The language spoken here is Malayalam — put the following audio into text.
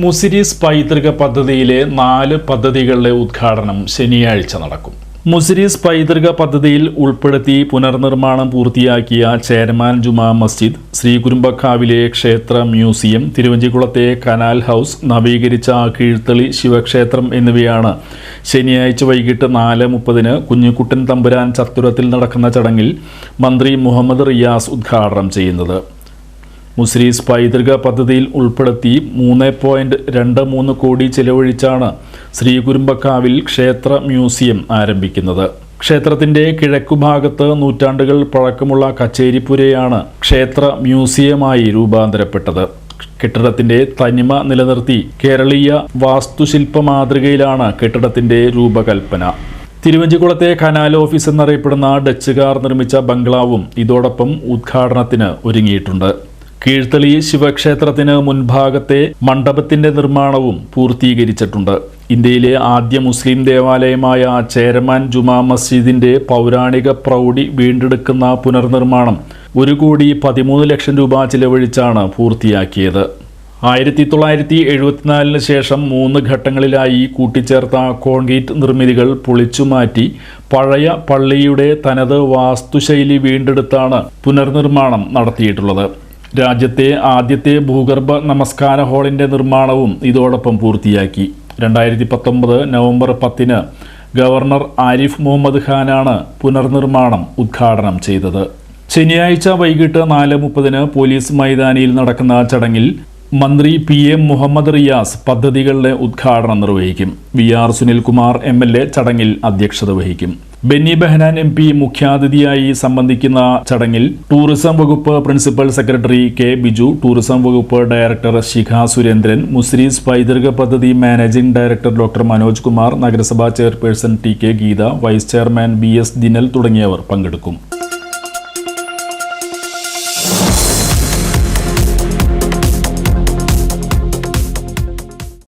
മുസിരീസ് പൈതൃക പദ്ധതിയിലെ നാല് പദ്ധതികളുടെ ഉദ്ഘാടനം ശനിയാഴ്ച നടക്കും. മുസിരീസ് പൈതൃക പദ്ധതിയിൽ ഉൾപ്പെടുത്തി പുനർനിർമ്മാണം പൂർത്തിയാക്കിയ ചേരമാൻ ജുമാ മസ്ജിദ് ശ്രീകുരുമ്പക്കാവിലെ ക്ഷേത്ര മ്യൂസിയം തിരുവഞ്ചിക്കുളത്തെ കനാൽ ഹൗസ് നവീകരിച്ച കീഴ്ത്തളി ശിവക്ഷേത്രം എന്നിവയാണ് ശനിയാഴ്ച വൈകിട്ട് നാല് മുപ്പതിന് കുഞ്ഞുകുട്ടൻ തമ്പുരാൻ ചത്തുരത്തിൽ നടക്കുന്ന ചടങ്ങിൽ മന്ത്രി മുഹമ്മദ് റിയാസ് ഉദ്ഘാടനം ചെയ്യുന്നത്. മുസ്രീസ് പൈതൃക പദ്ധതിയിൽ ഉൾപ്പെടുത്തി മൂന്ന് പോയിന്റ് രണ്ട് മൂന്ന് കോടി ചെലവഴിച്ചാണ് ശ്രീകുരുമ്പക്കാവിൽ ക്ഷേത്ര മ്യൂസിയം ആരംഭിക്കുന്നത്. ക്ഷേത്രത്തിന്റെ കിഴക്കുഭാഗത്ത് നൂറ്റാണ്ടുകൾ പഴക്കമുള്ള കച്ചേരിപ്പുരയാണ് ക്ഷേത്ര മ്യൂസിയമായി രൂപാന്തരപ്പെട്ടത്. കെട്ടിടത്തിന്റെ തനിമ നിലനിർത്തി കേരളീയ വാസ്തുശില്പ മാതൃകയിലാണ് കെട്ടിടത്തിന്റെ രൂപകൽപ്പന. തിരുവഞ്ചിക്കുളത്തെ കനാൽ ഓഫീസ് എന്നറിയപ്പെടുന്ന ഡച്ചുകാർ നിർമ്മിച്ച ബംഗ്ലാവും ഇതോടൊപ്പം ഉദ്ഘാടനത്തിന് ഒരുങ്ങിയിട്ടുണ്ട്. കീഴ്ത്തളി ശിവക്ഷേത്രത്തിന് മുൻഭാഗത്തെ മണ്ഡപത്തിന്റെ നിർമ്മാണവും പൂർത്തീകരിച്ചിട്ടുണ്ട്. ഇന്ത്യയിലെ ആദ്യ മുസ്ലിം ദേവാലയമായ ചേരമാൻ ജുമാ മസ്ജിദിന്റെ പൗരാണിക പ്രൗഢി വീണ്ടെടുക്കുന്ന പുനർനിർമ്മാണം ഒരു കോടി പതിമൂന്ന് ലക്ഷം രൂപ ചിലവഴിച്ചാണ് പൂർത്തിയാക്കിയത്. ആയിരത്തി തൊള്ളായിരത്തി എഴുപത്തിനാലിന് ശേഷം മൂന്ന് ഘട്ടങ്ങളിലായി കൂട്ടിച്ചേർത്ത കോൺക്രീറ്റ് നിർമ്മിതികൾ പൊളിച്ചുമാറ്റി പഴയ പള്ളിയുടെ തനത് വാസ്തുശൈലി വീണ്ടെടുത്താണ് പുനർനിർമ്മാണം നടത്തിയിട്ടുള്ളത്. രാജ്യത്തെ ആദ്യത്തെ ഭൂഗർഭ നമസ്കാര ഹാളിന്റെ നിർമ്മാണവും ഇതോടൊപ്പം പൂർത്തിയാക്കി. രണ്ടായിരത്തി പത്തൊമ്പത് നവംബർ പത്തിന് ഗവർണർ ആരിഫ് മുഹമ്മദ് ഖാനാണ് പുനർനിർമ്മാണം ഉദ്ഘാടനം ചെയ്തത്. ശനിയാഴ്ച വൈകിട്ട് നാല് മുപ്പതിന് പോലീസ് മൈതാനിയിൽ നടക്കുന്ന ചടങ്ങിൽ മന്ത്രി പി എം മുഹമ്മദ് റിയാസ് പദ്ധതികളുടെ ഉദ്ഘാടനം നിർവഹിക്കും. V R Sunilkumar M L A ചടങ്ങിൽ അധ്യക്ഷത വഹിക്കും. ബെന്നി ബെഹനാൻ എം പി മുഖ്യാതിഥിയായി സംബന്ധിക്കുന്ന ചടങ്ങിൽ ടൂറിസം വകുപ്പ് principal secretary K Biju tourism വകുപ്പ് ഡയറക്ടർ ശിഖ സുരേന്ദ്രൻ മുസ്രീസ് പൈതൃക പദ്ധതി managing director doctor Manoj Kumar നഗരസഭാ chairperson T K Geetha vice chairman B S Dinal തുടങ്ങിയവർ പങ്കെടുക്കും.